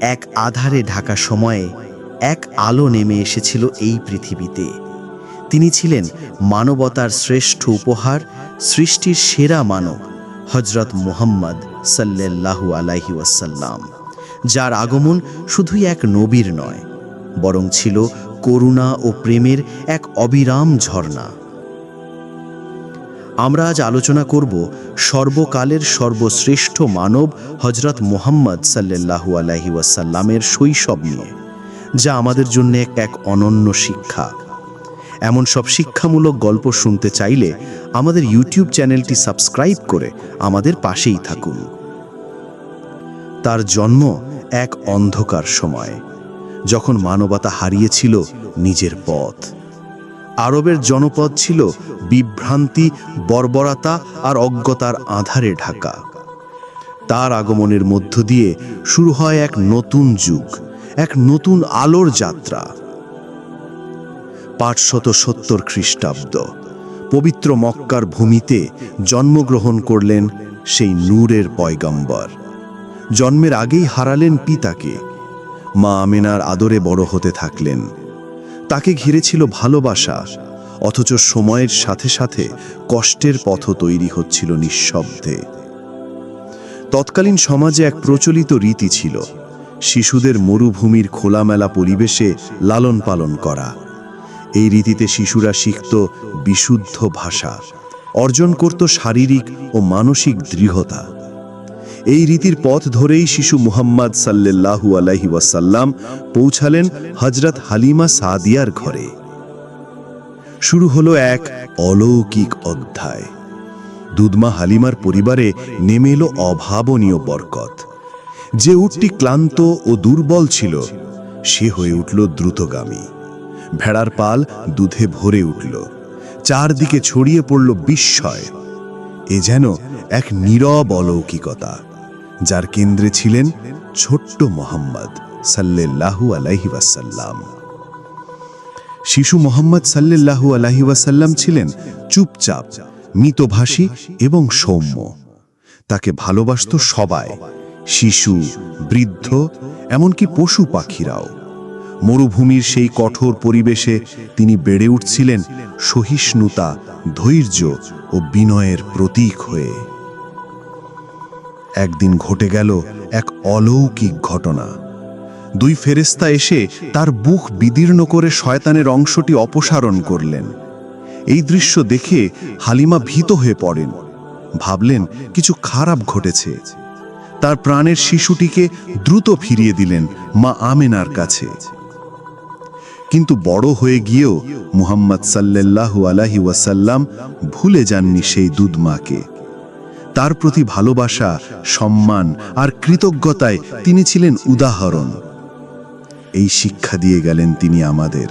এক আধারে ঢাকা সময়ে এক আলো নেমে এসেছিল এই পৃথিবীতে। তিনি ছিলেন মানবতার শ্রেষ্ঠ উপহার, সৃষ্টির সেরা মানব হজরত মুহাম্মদ সাল্লাল্লাহু আলাইহি ওয়াসাল্লাম, যার আগমন শুধুই এক নবীর নয়, বরং ছিল করুণা ও প্রেমের এক অবিরাম ঝর্ণা। আমরা আজ আলোচনা করব সর্বকালের সর্বশ্রেষ্ঠ মানব হজরত মোহাম্মদ সাল্লাল্লাহু আলাইহি ওয়াসাল্লামের শৈশব নিয়ে, যা আমাদের জন্য এক অনন্য শিক্ষা। এমন সব শিক্ষামূলক গল্প শুনতে চাইলে আমাদের ইউটিউব চ্যানেলটি সাবস্ক্রাইব করে আমাদের পাশেই থাকুন। তার জন্ম এক অন্ধকার সময়, যখন মানবতা হারিয়েছিল নিজের পথ। আরবের জনপদ ছিল বিভ্রান্তি, বর্বরতা আর অজ্ঞতার আধারে ঢাকা। তার আগমনের মধ্য দিয়ে শুরু হয় এক নতুন যুগ, এক নতুন আলোর যাত্রা। পাঁচশত সত্তর খ্রিস্টাব্দ, পবিত্র মক্কার ভূমিতে জন্মগ্রহণ করলেন সেই নূরের পয়গম্বর। জন্মের আগেই হারালেন পিতাকে। মা আমেনার আদরে বড় হতে থাকলেন। তাকে ঘিরে ছিল ভালোবাসা, অথচ সময়ের সাথে সাথে কষ্টের পথ তৈরি হচ্ছিল নিঃশব্দে। তৎকালীন সমাজে এক প্রচলিত রীতি ছিল, শিশুদের মরুভূমির খোলামেলা পরিবেশে লালন পালন করা। এই রীতিতে শিশুরা শিখত বিশুদ্ধ ভাষা, অর্জন করত শারীরিক ও মানসিক দৃঢ়তা। এই রীতির পথ ধরেই শিশু মুহাম্মদ সাল্লাল্লাহু আলাইহি ওয়াসাল্লাম পৌঁছালেন হজরত হালিমা সাদিয়ার ঘরে। শুরু হলো এক অলৌকিক অধ্যায়। দুধমা হালিমার পরিবারে নেমে এলো অভাবনীয় বরকত। যে উটটি ক্লান্ত ও দুর্বল ছিল, সে হয়ে উঠল দ্রুতগামী। ভেড়ার পাল দুধে ভরে উঠল। চারদিকে ছড়িয়ে পড়ল বিস্ময়। এ যেন এক নীরব অলৌকিকতা। যার কেন্দ্রে ছিলেন ছোট্ট মোহাম্মদ সাল্লাল্লাহু আলাইহি ওয়াসাল্লাম। শিশু মোহাম্মদ সাল্লাল্লাহু আলাইহি ওয়াসাল্লাম ছিলেন চুপচাপ, মিতভাষী এবং সৌম্য। তাকে ভালোবাসত সবাই, শিশু, বৃদ্ধ, এমনকি পশু পাখিরাও। মরুভূমির সেই কঠোর পরিবেশে তিনি বেড়ে উঠছিলেন সহিষ্ণুতা, ধৈর্য ও বিনয়ের প্রতীক হয়ে। একদিন ঘটে গেল এক অলৌকিক ঘটনা। দুই ফেরেস্তা এসে তার বুক বিদীর্ণ করে শয়তানের অংশটি অপসারণ করলেন। এই দৃশ্য দেখে হালিমা ভীত হয়ে পড়েন। ভাবলেন, কিছু খারাপ ঘটেছে। তার প্রাণের শিশুটিকে দ্রুত ফিরিয়ে দিলেন মা আমেনার কাছে। কিন্তু বড় হয়ে গিয়েও মুহাম্মদ সাল্লাল্লাহু আলাহি ওয়াসাল্লাম ভুলে যাননি সেই দুধ মাকে। তার প্রতি ভালোবাসা, সম্মান আর কৃতজ্ঞতায় তিনি ছিলেন উদাহরণ। এই শিক্ষা দিয়ে গেলেন তিনি আমাদের।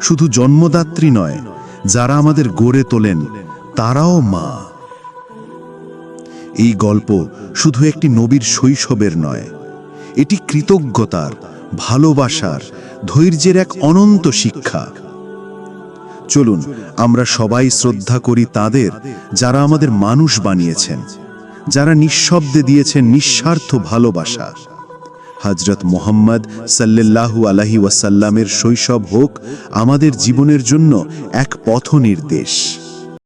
শুধু জন্মদাত্রী নয়, যারা আমাদের গড়ে তোলেন, তারাও মা। এই গল্প শুধু একটি নবীর শৈশবের নয়, এটি কৃতজ্ঞতার, ভালোবাসার, ধৈর্যের এক অনন্ত শিক্ষা। চলুন, আমরা সবাই শ্রদ্ধা করি তাদের যারা আমাদের মানুষ বানিয়েছেন, যারা নিঃশব্দে দিয়েছেন নিঃস্বার্থ ভালোবাসা। হজরত মোহাম্মদ সাল্লাল্লাহু আলাহি ওয়াসাল্লামের শৈশব হোক আমাদের জীবনের জন্য এক পথ নির্দেশ